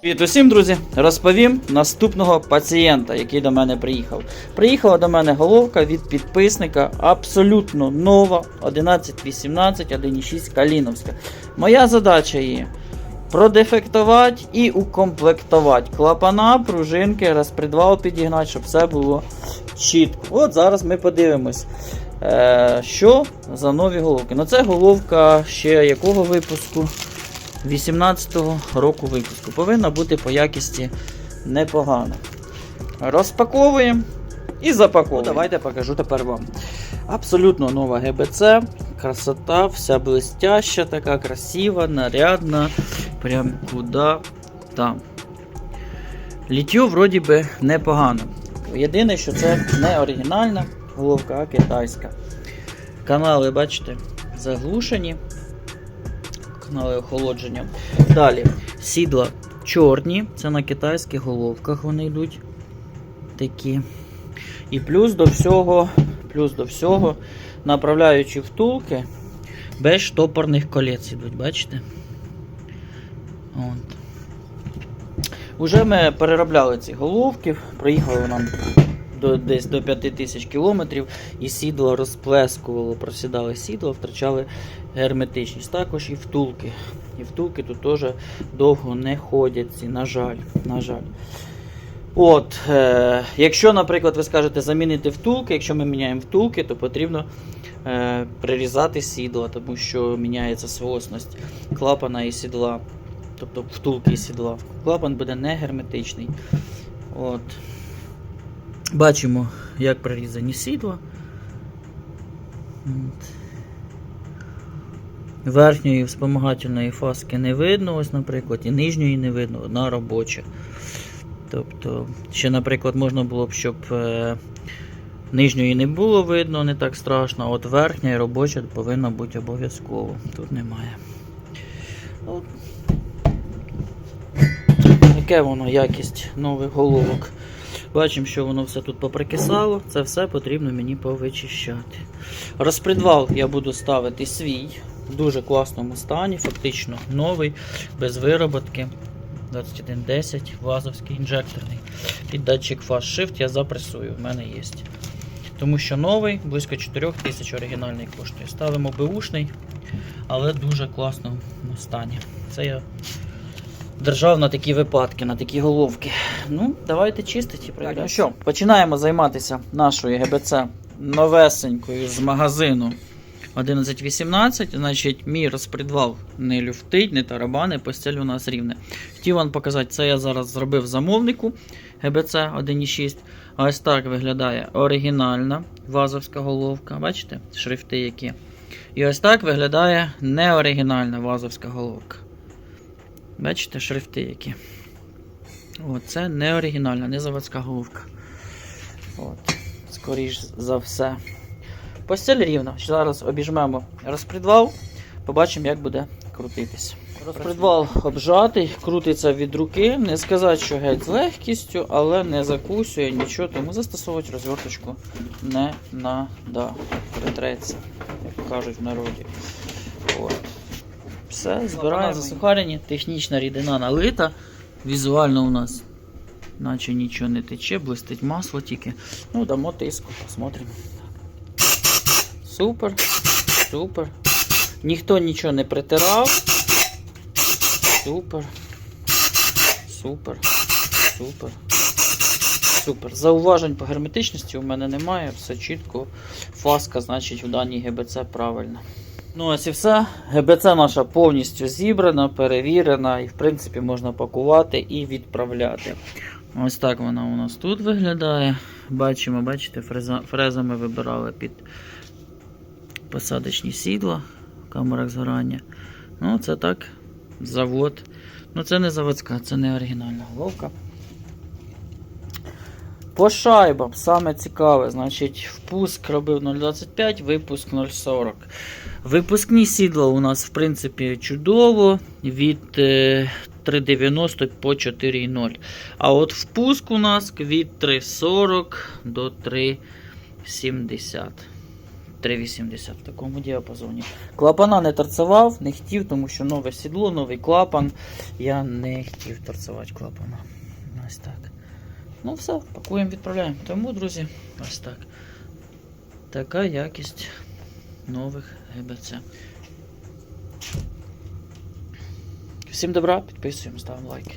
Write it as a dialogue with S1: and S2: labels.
S1: Привіт усім, друзі! Розповім наступного пацієнта, який до мене приїхав. Приїхала до мене головка від підписника абсолютно нова 1118 1.6 Каліновська. Моя задача її продефектувати і укомплектувати клапана, пружинки, розпредвал підігнати, щоб все було чітко. От зараз ми подивимось. Е, що за нові головки? Ну це головка ще якого випуску? 18-го року випуску. Повинна бути по якісті непогана. Розпаковуємо і запаковуємо. Ну, давайте покажу тепер вам. Абсолютно нова ГБЦ. Красота, вся блестяща, така красива, нарядна. Прям куди там. Літьо вроді би непогано. Єдине, що це не оригінальна головка, а китайська. Канали, бачите, заглушені охолодження. Далі, сідла чорні, це на китайських головках вони йдуть. Такі. І плюс до всього, плюс до всього, направляючи втулки без штопорних колець йдуть, бачите? От. Уже ми переробляли ці головки, проїхали нам до, десь до 5000 кілометрів, і сідло розплескувало, просідали сідло, втрачали герметичність. Також і втулки. І втулки тут теж довго не ходять, на жаль. на жаль. От, е, Якщо, наприклад, ви скажете замінити втулки, якщо ми міняємо втулки, то потрібно е, прирізати сідло, тому що міняється свойсність клапана і сідла. Тобто втулки і сідла. Клапан буде не герметичний. От. Бачимо, як прорізані сідла. Верхньої вспомагательної фаски не видно, ось, наприклад, і нижньої не видно, одна робоча. Тобто, ще, наприклад, можна було б, щоб е, нижньої не було видно, не так страшно, а от верхня і робоча повинна бути обов'язково. Тут немає. От. Яке воно якість нових головок. Бачимо, що воно все тут поприкисало. Це все потрібно мені повичищати. Розпредвал я буду ставити свій в дуже класному стані, фактично новий, без вироботки. 2110, вазовський інжекторний. Під датчик Fast Shift я запресую, в мене є. Тому що новий, близько 4000 оригінальний коштує. Ставимо беушний, але дуже класному стані. Це я держав на такі випадки, на такі головки. Ну, давайте чистити. Так, ну що, починаємо займатися нашою ГБЦ новесенькою з магазину 1118. Значить, мій розпредвал не люфтить, не тарабани, постель у нас рівне. Хотів вам показати, це я зараз зробив замовнику ГБЦ 1.6. А ось так виглядає оригінальна вазовська головка. Бачите, шрифти які. І ось так виглядає неоригінальна вазовська головка. Бачите, шрифти які. О, це не оригінальна, не заводська головка. От, Скоріш за все. Постель рівна. Зараз обіжмемо розпредвал, побачимо, як буде крутитись. Розпредвал обжатий, крутиться від руки. Не сказати, що геть з легкістю, але не закусує нічого, тому застосовувати розверточку не надо. Притреться, як кажуть в народі. От. Все, збирає засухарені, технічна рідина налита. Візуально у нас наче нічого не тече, блистить масло тільки. Ну, дамо тиску, посмотримо. Супер, супер. Ніхто нічого не притирав. Супер. Супер. Супер. Супер. Зауважень по герметичності у мене немає. Все чітко. Фаска, значить, у даній ГБЦ правильно. Ну, ось і все. ГБЦ наша повністю зібрана, перевірена, і в принципі можна пакувати і відправляти. Ось так вона у нас тут виглядає. Бачимо, бачите, фреза, фрезами вибирали під посадочні сідла в камерах згорання. Ну, це так, завод. Ну, це не заводська, це не оригінальна головка. По шайбам, саме цікаве, значить, впуск робив 0,25, випуск 0,40. Випускні сідла у нас, в принципі, чудово від е, 3,90 по 4,0. А от впуск у нас від 3,40 до 3,70. 3,80 в такому діапазоні. Клапана не торцевав, не хотів, тому що нове сідло, новий клапан. Я не хотів торцевати клапана. Ось так. Ну все, пакуємо, відправляємо. Тому, друзі, ось так. Така якість нових ГБЦ. Всім добра, підписуємо, ставимо лайки.